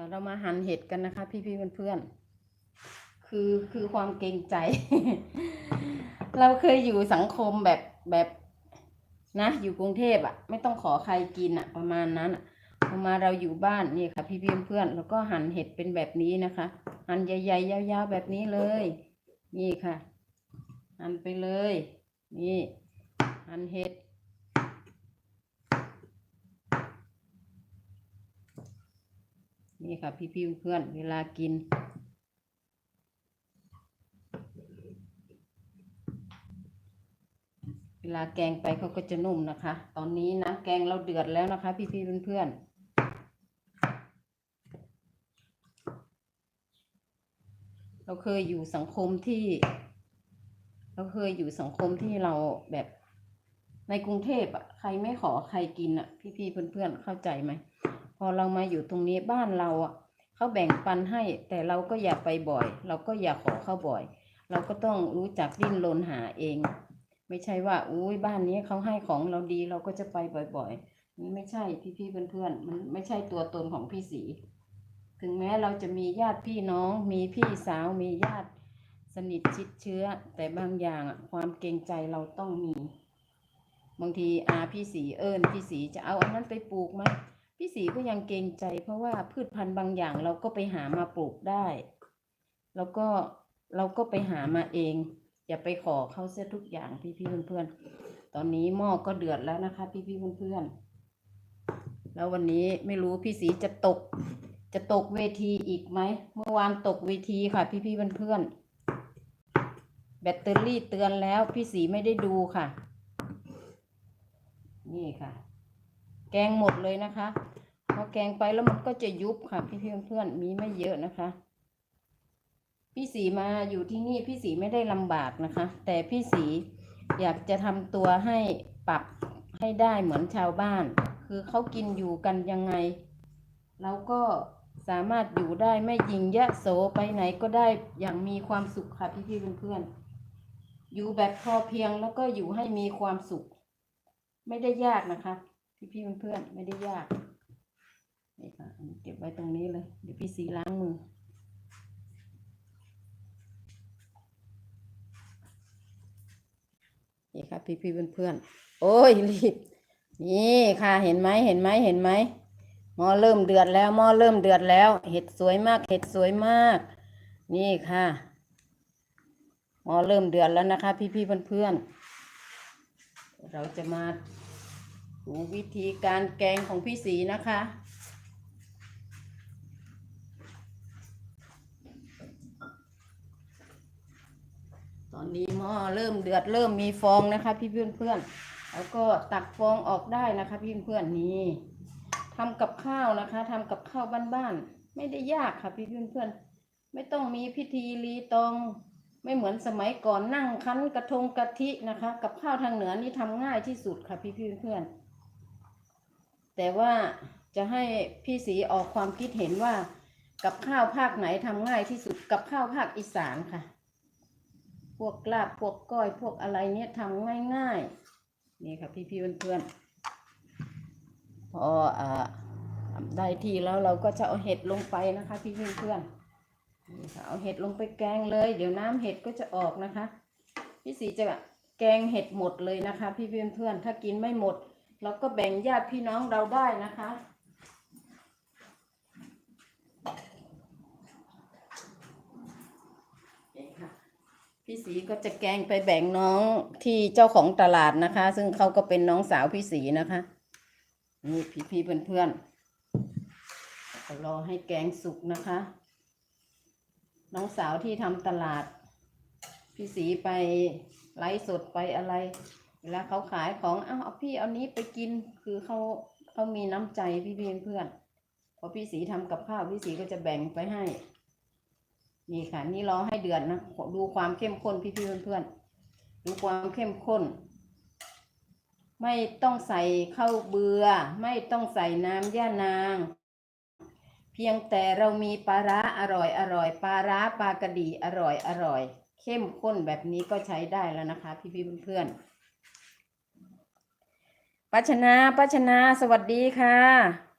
ค่ะ เรามาหั่นเห็ดกันนะคะ พี่ๆเพื่อนๆคือคือความเกรงใจ เราเคยอยู่สังคมแบบแบบนะ อยู่กรุงเทพอะไม่ต้องขอใครกินอะประมาณนั้นอะพอมาเราอยู่บ้านนี่ค่ะ พี่ๆเพื่อนๆแล้วก็หั่นเห็ดเป็นแบบนี้นะคะ หั่นใหญ่ๆยาวๆแบบนี้เลย นี่ค่ะ หั่นไปเลย นี่หั่นเห็ด นี่ค่ะ พี่ๆเพื่อนเวลากิน เวลาแกงไปเขาก็จะนุ่มนะคะ ตอนนี้น้ำแกงเราเดือดแล้วนะคะ พี่ๆเพื่อนๆเราเคยอยู่สังคมที่ เราเคยอยู่สังคมที่เราแบบในกรุงเทพอะใครไม่ขอใครกินอะ พี่ๆเพื่อนๆเข้าใจไหม พอเรามาอยู่ตรงนี้บ้านเราอะเขาแบ่งปันให้ แต่เราก็อย่าไปบ่อย เราก็อย่าขอเข้าบ่อย เราก็ต้องรู้จักดิ้นรนหาเอง ไม่ใช่ว่าอุ้ยบ้านนี้เขาให้ของเราดีเราก็จะไปบ่อยๆนี่ไม่ใช่พี่ๆเพื่อนๆมันไม่ใช่ตัวตนของพี่สีถึงแม้เราจะมีญาติพี่น้อง มีพี่สาวมีญาติสนิทชิดเชื้อ แต่บางอย่างอะความเกรงใจเราต้องมี บางทีอาพี่สีเอิญพี่สีจะเอาอันนั้นไปปลูกไหม พี่สีก็ยังเกรงใจ เพราะว่าพืชพันธุ์บางอย่างเราก็ไปหามาปลูกได้ แล้วก็เราก็ไปหามาเอง อย่าไปขอเขาเสียทุกอย่างพี่พี่ๆเพื่อนๆ ตอนนี้หม้อก็เดือดแล้วนะคะ พี่พี่ๆเพื่อนๆ แล้ววันนี้ไม่รู้พี่สีจะตก จะตกเวทีอีกไหม เมื่อวานตกเวทีค่ะ พี่พี่ๆเพื่อนๆ แบตเตอรี่เตือนแล้วพี่สีไม่ได้ดูค่ะ นี่ค่ะ แกงหมดเลยนะคะพอแกงไปแล้วมันก็จะยุบค่ะ พี่พี่ๆเพื่อนๆมีไม่เยอะนะคะ พี่สีมาอยู่ที่นี่พี่สีไม่ได้ลำบากนะคะ แต่พี่สีอยากจะทำตัวให้ปรับให้ได้เหมือนชาวบ้าน คือเขากินอยู่กันยังไงเราก็สามารถอยู่ได้ไม่ยิงยะโสไปไหนก็ได้อย่างมีความสุขค่ะพี่พี่เพื่อนๆอยู่แบบพอเพียงแล้วก็อยู่ให้มีความสุข ไม่ได้ยากนะคะ พี่พี่ๆเพื่อนๆไม่ได้ยากนี่ค่ะเก็บไว้ตรงนี้เลย เดี๋ยวพี่สีล้างมือ นี่ค่ะพี่พี่เพื่อนๆโอ้ยรีบนี่ค่ะเห็นไหมเห็นไหมเห็นไหมหม้อเริ่มเดือดแล้วหม้อเริ่มเดือดแล้ว เห็ดสวยมากเห็ดสวยมาก นี่ค่ะหม้อเริ่มเดือดแล้วนะคะ พี่พี่เพื่อนๆเราจะมา ดูวิธีการแกงของพี่สีนะคะ ตอนนี้หม้อเริ่มเดือดเริ่มมีฟองนะคะ พี่เพื่อนเพื่อนแล้วก็ตักฟองออกได้นะคะ พี่เพื่อนนี่ทำกับข้าวนะคะทำกับข้าวบ้านๆไม่ได้ยากค่ะ พี่เพื่อนเพื่อนไม่ต้องมีพิธีรีตองไม่เหมือนสมัยก่อนนั่งคั้นกระทงกะทินะคะ กับข้าวทางเหนือนี่ทำง่ายที่สุดค่ะพี่เพื่อนๆ แต่ว่าจะให้พี่สีออกความคิดเห็นว่า กับข้าวภาคไหนทำง่ายที่สุดกับข้าวภาคอีสานค่ะ พวกลาบพวกก้อยพวกอะไรเนี่ยทำง่ายๆ นี่ค่ะ พี่พี่ๆเพื่อนๆพออ่าได้ที่แล้วเราก็จะเอาเห็ดลงไปนะคะ พี่พี่ๆเพื่อนๆนี่ค่ะเอาเห็ดลงไปแกงเลย เดี๋ยวน้ำเห็ดก็จะออกนะคะ พี่สีจะแกงเห็ดหมดเลยนะคะ พี่พี่เพื่อนๆถ้ากินไม่หมด เราก็แบ่งญาติพี่น้องเราได้นะคะ พี่สีก็จะแกงไปแบ่งน้องที่เจ้าของตลาดนะคะ ซึ่งเขาก็เป็นน้องสาวพี่สีนะคะ นี่พี่พี่เพื่อนๆก็รอให้แกงสุกนะคะ น้องสาวที่ทำตลาด พี่สีไปไลฟ์สดไปอะไร เวลาเขาขายของเอาเอาพี่เอานี้ไปกินคือเขาเขามีน้ำใจพี่เพี่เพื่อนพอพี่สีทำกับข้าวพี่สีก็จะแบ่งไปให้ นี่ค่ะ นี่รอให้เดือดนะดูความเข้มข้นพี่พี่เพื่อนๆดูความเข้มข้น ไม่ต้องใส่ข้าวเบือไม่ต้องใส่น้ำย่านาง เพียงแต่เรามีปลาร้าอร่อยอร่อยปลาร้าปลากระดีอร่อยอร่อย เข้มข้นแบบนี้ก็ใช้ได้แล้วนะคะ พี่พี่เพื่อนๆ ปัชนาปัชนาสวัสดีค่ะ